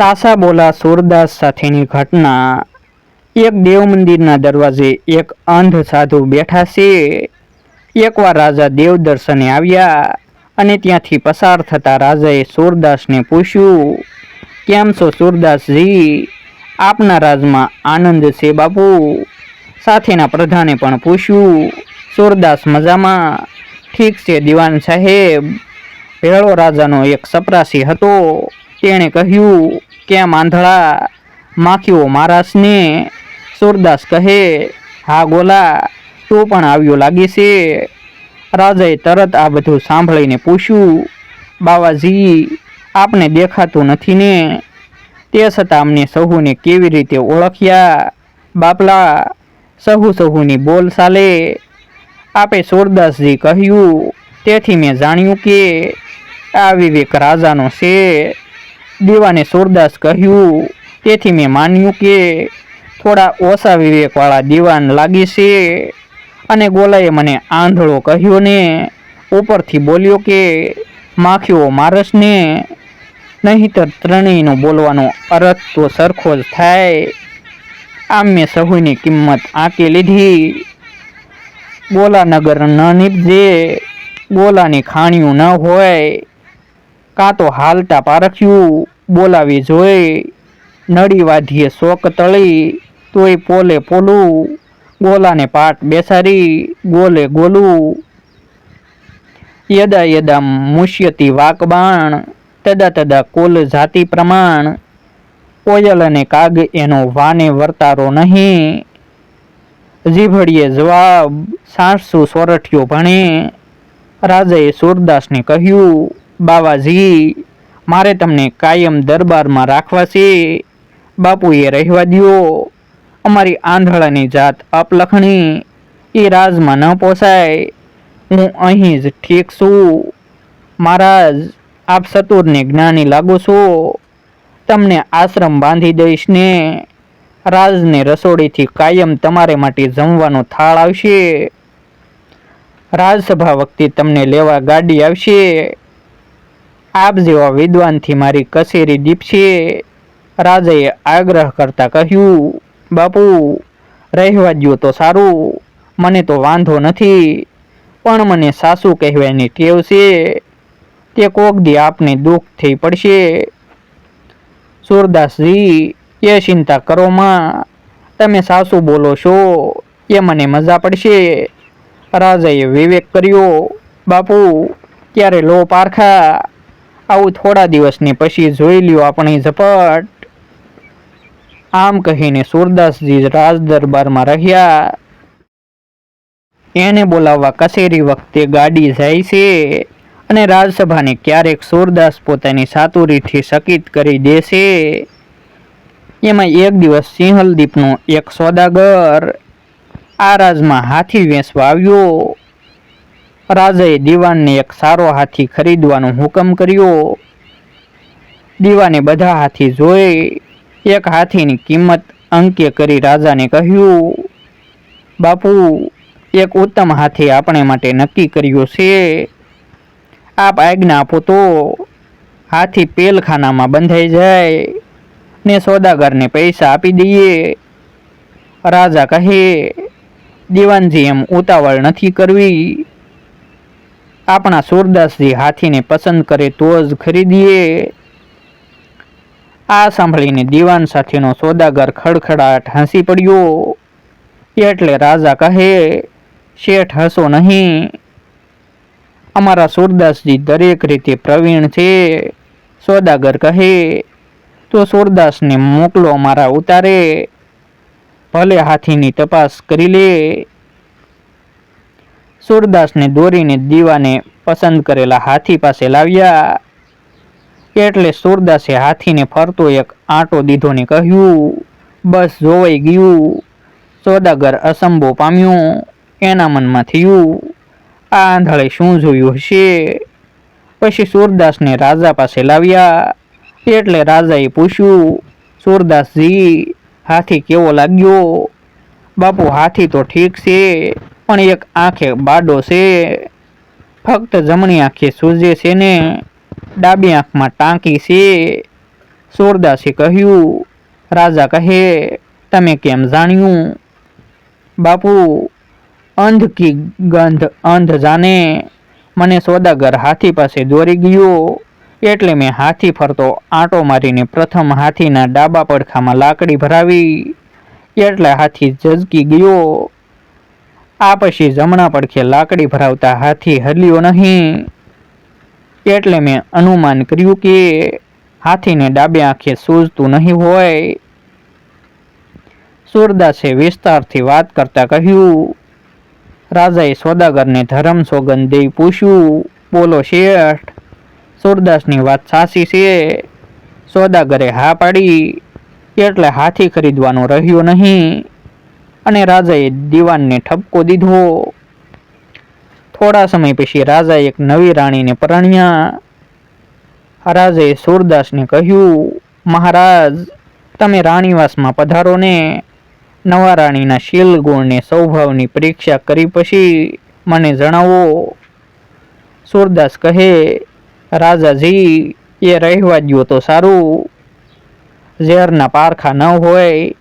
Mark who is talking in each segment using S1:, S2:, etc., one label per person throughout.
S1: સાસા બોલા સુરદાસ સાથેની ઘટના. એક દેવ મંદિરના દરવાજે એક અંધ સાધુ બેઠા છે. એકવાર રાજા દેવ દર્શને આવ્યા અને ત્યાંથી પસાર થતા રાજાએ સુરદાસને પૂછ્યું, કેમ છો સુરદાસજી? આપના રાજમાં આનંદ છે બાપુ. સાથેના પ્રધાને પણ પૂછ્યું, સુરદાસ મજામાં? ઠીક છે દિવાન સાહેબ. ભેળો રાજાનો એક સપરાસી હતો. તેણે કહ્યું કે આંધળા માખીઓ મહારાજને સુરદાસ કહે? હા ગોલા, તું પણ આવ્યો લાગે છે. રાજાએ તરત આ બધું સાંભળીને પૂછ્યું, બાવાજી, આપને દેખાતું નથી ને? તે છતાં અમને સહુને કેવી રીતે ઓળખ્યા? બાપલા, સહુ સહુની બોલ ચાલે. આપે સુરદાસજી કહ્યું, તેથી મેં જાણ્યું કે આ વિવેક રાજાનો છે. દીવાને સુરદાસ કહ્યું, તેથી મેં માન્યું કે થોડા ઓછા વિવેકવાળા દીવાન લાગી છે. અને ગોલાએ મને આંધળો કહ્યો ને ઉપરથી બોલ્યો કે, માખીઓ મારસને, નહીંતર ત્રણેયનો બોલવાનો અર્થ તો સરખો જ થાય. આમ મેં સહુની કિંમત આંકી લીધી. ગોલાનગર ન નીપજે, ગોલાની ખાણીઓ ન હોય. કાં તો હાલતા પારખ્યું બોલાવી જોઈ નડી વાધીએ શોક તળી, તોય પોલે પોલું, ગોલાને પાટ બેસારી ગોલે ગોલું. યદા યદા મુષ્યતી વાકબાણ તદા તદા કુલ જાતિ પ્રમાણ. કોયલ અને કાગ એનો વાને વર્તારો નહીં. જીભડીએ જવાબ સાસુ સોરઠિયો ભણે. રાજાએ સુરદાસને કહ્યું, બાવાજી મારે તમને કાયમ દરબારમાં રાખવા છે. બાપુએ રહેવા દો અમારી આંધળાની જાત અપલખણી એ રાજમાં ન પોસાય. હું અહીં જ ઠીક છું. મહારાજ, આપ સતુરને જ્ઞાની લાગો છો. તમને આશ્રમ બાંધી દઈશ ને. રાજને રસોડીથી કાયમ તમારે માટે જમવાનો થાળ આવશે. રાજસભા વખતે તમને લેવા ગાડી આવશે. આપ જેવા વિદ્વાનથી મારી કચેરી દીપશે રાજાએ આગ્રહ કરતા કહ્યું, બાપુ, રહેવા દ્યો તો સારું, મને તો વાંધો નથી, પણ મને સાસુ કહેવાની ટેવ છે, તે કોક દી આપને દુઃખ થઈ પડશે. સુરદાસજી, એ ચિંતા કરો માં, તમે સાસુ બોલો છો, એ મને મજા પડશે. રાજાએ વિવેક કર્યો, બાપુ ત્યારે લો પારખા આવું થોડા દિવસની પછી જોઈ લ્યો આપણી ઝપટ. આમ કહીને સુરદાસજી રાજ દરબારમાં રહ્યા. એને બોલાવવા કચેરી વખતે ગાડી જાય છે અને રાજસભાને ક્યારેક સુરદાસ પોતાની સાતુરીથી સકિત કરી દેશે એમાં એક દિવસ સિંહલદીપનો એક સોદાગર આ રાજમાં હાથી વેચવા આવ્યો. રાજાએ દીવાનને એક સારો હાથી ખરીદવાનો હુકમ કર્યો. દીવાને બધા હાથી જોઈ એક હાથીની કિંમત અંકે કરી રાજાને કહ્યું, બાપુ, એક ઉત્તમ હાથી આપણે માટે નક્કી કર્યો છે. આપ આજ્ઞા આપો તો હાથી પેલખાનામાં બંધાઈ જાય ને સોદાગરને પૈસા આપી દઈએ. રાજા કહે, દીવાનજી, એમ ઉતાવળ નથી કરવી. આપણા સુરદાસજી હાથીને પસંદ કરે તો જ ખરીદીએ. આ સાંભળીને દીવાન સાથેનો સોદાગર ખડખડાટ હસી પડ્યો. એટલે રાજા કહે, શેઠ, હસો નહીં. અમારા સુરદાસજી દરેક રીતે પ્રવીણ છે. સોદાગર કહે, તો સુરદાસને મોકલો અમારા ઉતારે. ભલે હાથીની તપાસ કરી લે. સુરદાસને દોરીને દીવાને પસંદ કરેલા હાથી પાસે લાવ્યા. એટલે સુરદાસે હાથીને ફરતો એક આંટો દીધો ને કહ્યું, બસ જોવાઈ ગયું. સોદાગર અસંભો પામ્યો. એના મનમાં થયું, આ આંધળે શું જોયું હશે? પછી સુરદાસને રાજા પાસે લાવ્યા. એટલે રાજાએ પૂછ્યું, સુરદાસજી, હાથી કેવો લાગ્યો? બાપુ, હાથી તો ઠીક છે. પણ એક આંખે બાડો છે. ફક્ત જમણી આંખે સૂજે છે ને ડાબી આંખમાં ટાંકી છે. સોરદાસે કહ્યું, રાજા કહે, તમે કેમ જાણ્યું? બાપુ, અંધ કી ગંધ અંધ જાને. મને સોદાગર હાથી પાસે દોરી ગયો. એટલે મેં હાથી ફરતો આંટો મારીને પ્રથમ હાથીના ડાબા પડખામાં લાકડી ભરાવી. એટલે હાથી ઝઝકી ગયો. આ પછી જમણા પડખે લાકડી ભરાવતા હાથી હલ્યો નહીં. એટલે મેં અનુમાન કર્યું કે હાથીને ડાબે આંખે સૂઝતું નહીં હોય. સૂરદાસે વિસ્તારથી વાત કરતા કહ્યું, રાજાએ સોદાગરને ધરમ સોગંદ દઈ પૂછ્યું, બોલો શેઠ, સૂરદાસની વાત સાચી છે? સોદાગરે હા પાડી, એટલે હાથી ખરીદવાનો રહ્યો નહીં. અને રાજાએ દીવાનને ઠપકો દીધો. થોડા સમય પછી રાજાએ એક નવી રાણીને પરણ્યા. રાજાએ સૂરદાસને કહ્યું, મહારાજ, તમે રાણીવાસમાં પધારો ને. નવા રાણીના શીલ ગુણને સૌભાવની પરીક્ષા કરી પછી મને જણાવો. સૂરદાસ કહે, રાજાજી, એ રહેવા દ્યો તો સારું. ઝેરના પારખા ન હોય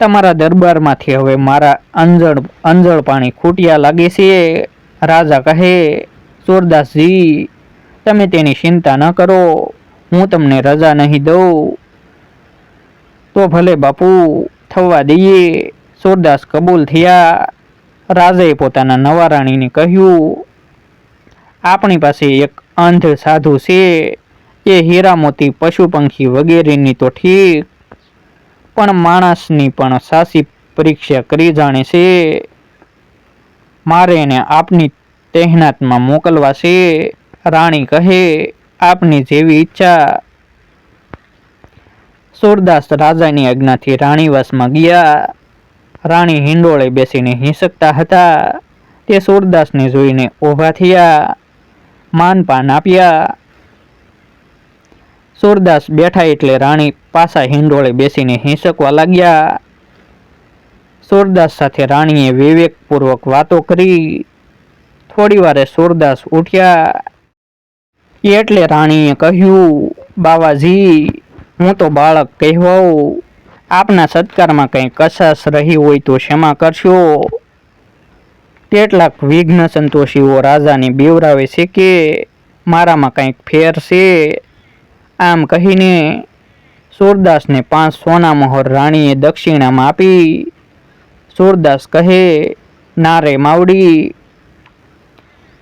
S1: તમારા દરબારમાંથી હવે મારા અંજળ અંજળ પાણી ખૂટ્યા લાગે છે. રાજા કહે સુરદાસજી તમે તેની ચિંતા ન કરો. હું તમને રજા નહીં દઉં. તો ભલે બાપુ, થવા દઈએ. સુરદાસ કબૂલ થયા. રાજાએ પોતાના નવા રાણીને કહ્યું, આપણી પાસે એક અંધ સાધુ છે. એ હીરા મોતી પશુ પંખી વગેરેની તો ઠીક પણ માણસની પણ સાચી પરીક્ષા કરી જાણે છે. મારે એને આપની તહેનાતમાં મોકલવા છે. રાણી કહે, આપની જેવી ઈચ્છા. સુરદાસ રાજાની આજ્ઞાથી રાણીવાસમાં ગયા. રાણી હિંડોળે બેસીને હિંસકતા હતા. તે સુરદાસને જોઈને ઊભા થયા. માનપાન આપ્યા. સૂરદાસ બેઠા એટલે રાણી પાછા હિંડોળે બેસીને હિંસકવા લાગ્યા. સૂરદાસ સાથે રાણીએ વિવેકપૂર્વક વાતો કરી. થોડી વારે સૂરદાસ ઉઠ્યા. એટલે રાણીએ કહ્યું, બાવાજી, હું તો બાળક કહેવાઉં. આપના સત્કારમાં કંઈ કશાસ રહી હોય તો ક્ષમા કરશો. કેટલાક વિઘ્ન સંતોષીઓ રાજાને બેવરાવે છે કે, મારામાં કંઈક ફેર છે. આમ કહીને સૂરદાસને પાંચ સોના મોહર રાણીએ દક્ષિણામાં આપી. સૂરદાસ કહે, ના રે માવડી,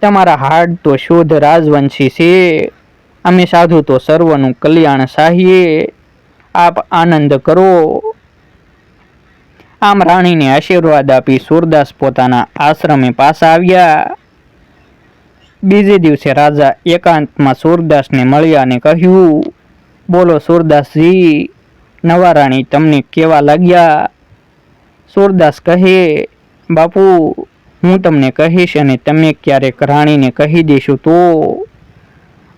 S1: તમારા હાડ તો શુદ્ધ રાજવંશી છે. અમે સાધુ તો સર્વનું કલ્યાણ સાહીએ. આપ આનંદ કરો. આમ રાણીને આશીર્વાદ આપી સૂરદાસ પોતાના આશ્રમે પાછા આવ્યા. બીજે દિવસે રાજા એકાંતમાં સૂરદાસને મળ્યા અને કહ્યું, બોલો સૂરદાસજી નવા રાણી તમને કેવા લાગ્યા? સૂરદાસ કહે, બાપુ, હું તમને કહીશ અને તમે ક્યારેક રાણીને કહી દેશો તો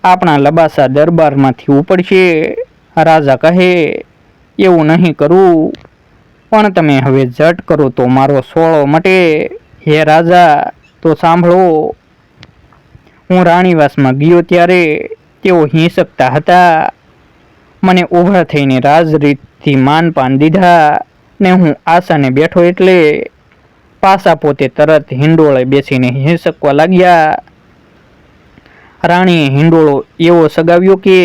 S1: આપણા લબાસા દરબારમાંથી ઉપડશે. રાજા કહે, એવું નહીં કરવું પણ તમે હવે જટ કરો તો મારો સોળો મટે. હે રાજા, તો સાંભળો હું રાણીવાસમાં ગયો ત્યારે તેઓ હિંસકતા હતા. મને ઊભા થઈને રાજરીતથી માનપાન દીધા ને હું આશાને બેઠો એટલે પાસા પોતે તરત હિંડોળે બેસીને હિંસકવા લાગ્યા. રાણીએ હિંડોળો એવો સગાવ્યો કે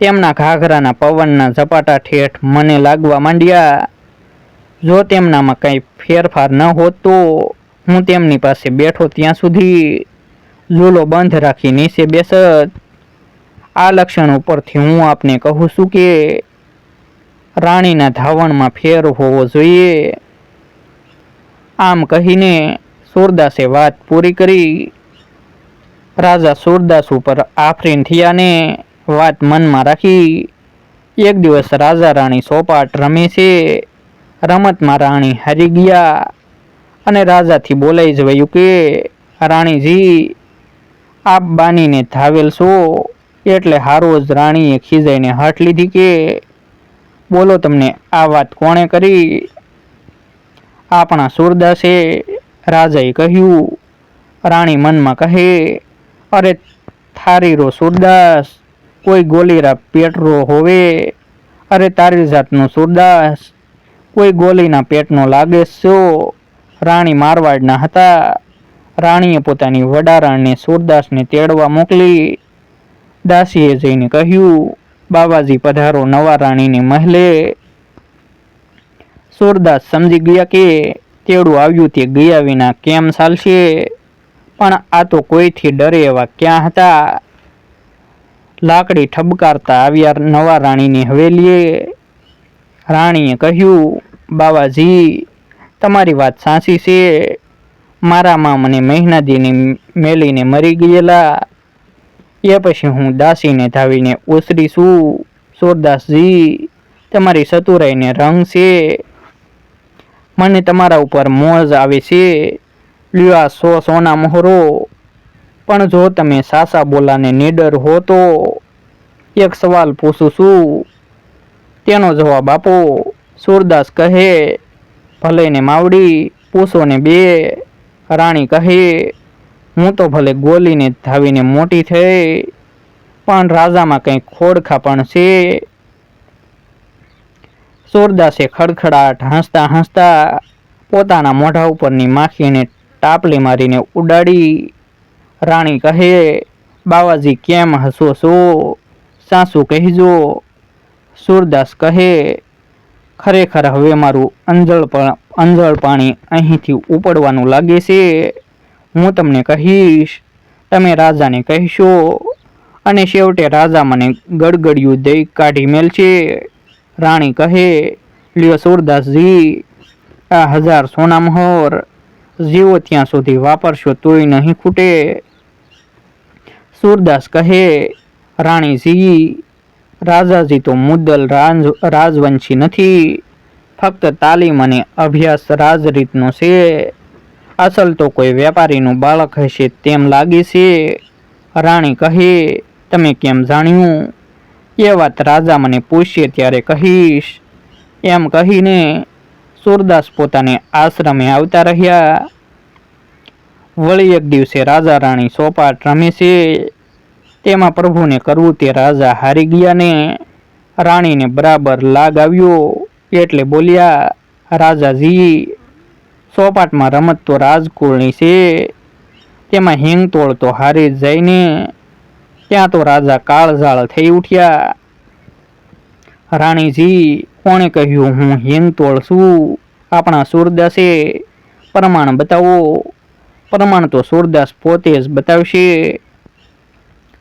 S1: તેમના ઘાઘરાના પવનના ઝપાટા ઠેઠ મને લાગવા માંડ્યા. જો તેમનામાં કંઈ ફેરફાર ન હોત તો હું તેમની પાસે બેઠો ત્યાં સુધી ઝૂલો બંધ રાખી નીચે બેસત આ લક્ષણ ઉપરથી હું આપને કહું છું કે રાણીના ધાવણમાં ફેર હોવો જોઈએ. આમ કહીને સૂરદાસે વાત પૂરી કરી. રાજા સૂરદાસ ઉપર આફરીન થયા ને વાત મનમાં રાખી. એક દિવસ રાજા રાણી સોપાટ રમે છે. રમતમાં રાણી હારી ગયા અને રાજાથી બોલાઈ જવાયું કે, રાણીજી આપ બાનીને ધાવેલ છો? એટલે હારો જ રાણીએ ખીજાઈને હાથ લીધી કે, બોલો તમને, આ વાત કોણે કરી? આપણા સુરદાસે રાજાએ કહ્યું, રાણી મનમાં કહે, અરે થારી રો સુરદાસ, કોઈ ગોલીરા પેટરો હોવે? અરે તારી જાતનો સુરદાસ, કોઈ ગોલીના પેટનો લાગે છો? રાણી મારવાડના હતા રાણીએ પોતાની વડારાણને સુરદાસને તેડવા મોકલી દાસીએ જઈને કહ્યું બાબાજી પધારો, નવા રાણીને મહેલે. સુરદાસ સમજી ગયા કે તેડું આવ્યું તે ગયા વિના કેમ ચાલશે? પણ આ તો કોઈથી ડરે એવા ક્યાં હતા? લાકડી ઠબકારતા આવ્યા નવા રાણીની હવેલીએ. રાણીએ કહ્યું, બાવાજી, તમારી વાત સાચી છે. મારામાં મને મહિનાદીની મેલીને મરી ગયેલા. એ પછી હું દાસીને ધાવીને ઉસરી છું. સોરદાસજી, તમારી સતુરાઈને રંગ છે. મને તમારા ઉપર મોજ આવે છે. લ્યો સો સોના મોહરો. પણ જો તમે સાસા બોલાને નીડર હો તો એક સવાલ પૂછું છું. તેનો જવાબ આપો. સુરદાસ કહે ભલે ને માવડી, પૂછો ને બે. રાણી કહે, હું તો ભલે ગોલીને ધાવીને મોટી થઈ, પણ રાજામાં કંઈ ખોડખા પણ છે. સુરદાસે ખડખડાટ, હસતા હસતા પોતાના મોઢા ઉપરની માખીને ટાપલી મારીને ઉડાડી. રાણી કહે, બાવાજી, કેમ હસો છો? સાસુ કહેજો. સુરદાસ કહે ખરેખર હવે મારું અંજળ અંજળ પાણી અહીંથી ઉપડવાનું લાગે છે. હું તમને કહીશ, તમે રાજાને કહેશો અને છેવટે રાજા મને ગડગડિયું દઈ કાઢી મેલશે. રાણી કહે, લ્યો સુરદાસજી, આ હજાર સોના મહોર જીવો ત્યાં સુધી વાપરશો તોય નહીં ખૂટે. સુરદાસ કહે, રાણીજી રાજાજી તો મુદ્દલ રાજ, રાજવંશી નથી. ફક્ત તાલીમ અને અભ્યાસ રાજરીતનો છે. અસલ તો કોઈ વેપારીનું બાળક હશે તેમ લાગે છે. રાણી કહે, તમે કેમ જાણ્યું? એ વાત રાજા મને પૂછીએ ત્યારે કહીશ. એમ કહીને સુરદાસ પોતાને આશ્રમે આવતા રહ્યા. વળી એક દિવસે રાજા રાણી સોપાટ રમે છે. તેમાં પ્રભુને કરવું તે રાજા હારી ગયા ને રાણીને બરાબર લાગ આવ્યો એટલે બોલ્યા, રાજાજી ચોપાટમાં રમત તો રાજકુળની છે, તેમાં હિંગતોળ તો હારી જ જાય ને ત્યાં તો રાજા કાળઝાળ થઈ ઉઠ્યા. રાણીજી, કોણે કહ્યું હું હિંગતોળ છું? આપણા સુરદાસે પ્રમાણ બતાવો. પ્રમાણ તો સુરદાસ પોતે જ બતાવશે.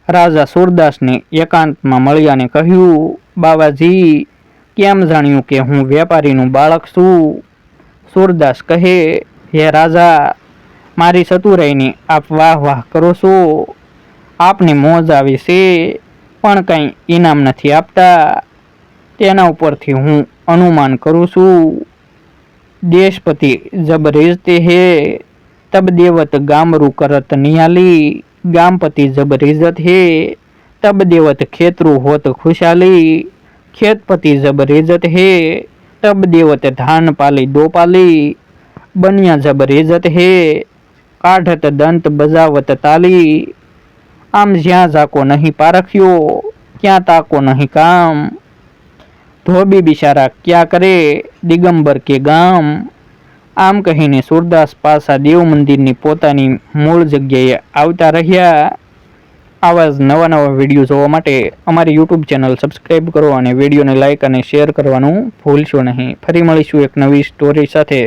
S1: રાજા સુરદાસને એકાંતમાં મળ્યાને કહ્યું, બાવાજી, કેમ જાણ્યું કે હું વેપારીનું બાળક છું? સુરદાસ કહે, હે રાજા, મારી સતુરાઈની આપ વાહ વાહ કરો છો. આપને મોજ આવી છે, પણ કંઈ ઇનામ નથી આપતા. તેના ઉપરથી હું અનુમાન કરું છું. દેશપતિ જબ રેજતે હે તબ દેવત ગામરું કરત નિયાલી ગામપતિ જબ રેજત હે, તબ દેવત ખેતરું હોત ખુશાલી. ખેતપતિ જબ રેજત હે, તબ દેવત ધાન પાલી દો પાલી બનિયા જબ રેજત હે, કાઢત દંત બજાવત તાલી. આમ જ્યાં જાકો નહીં પારખ્યો, ત્યાં તાકો નહીં કામ. ધોબી બિચારા ક્યાં કરે, દિગંબર કે ગામ. આમ કહીને સુરદાસ પાસા દેવ મંદિરની પોતાની મૂળ જગ્યાએ આવતા રહ્યા. આવા જ નવા નવા વીડિયો જોવા માટે અમારી યુટ્યુબ ચેનલ સબસ્ક્રાઈબ કરો અને વિડીયોને લાઇક અને શેર કરવાનું ભૂલશો નહીં. ફરી મળીશું એક નવી સ્ટોરી સાથે.